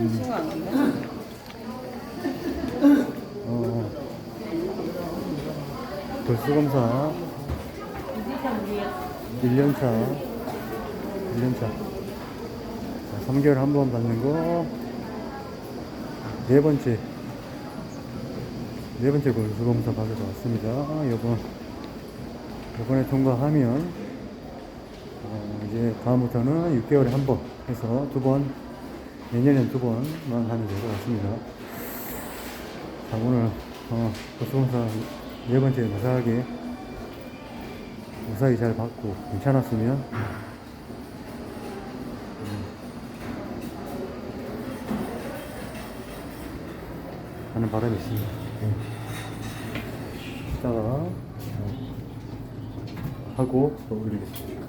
아닌데? 어, 돌수 검사. 1년차. 1년차. 자, 3개월 한 번 받는 거. 네 번째. 네 번째 돌수검사 받으러 왔습니다. 요번 요번에 통과하면 어, 이제 다음부터는 6개월에 한 번 해서 두번 내년엔 두 번만 하면 될 것 같습니다 자, 오늘, 어, 고수공사 네 번째 무사하게, 무사히 잘 받고 괜찮았으면, 음, 하는 바람이 있습니다. 이따가, 어, 하고 또 올리겠습니다.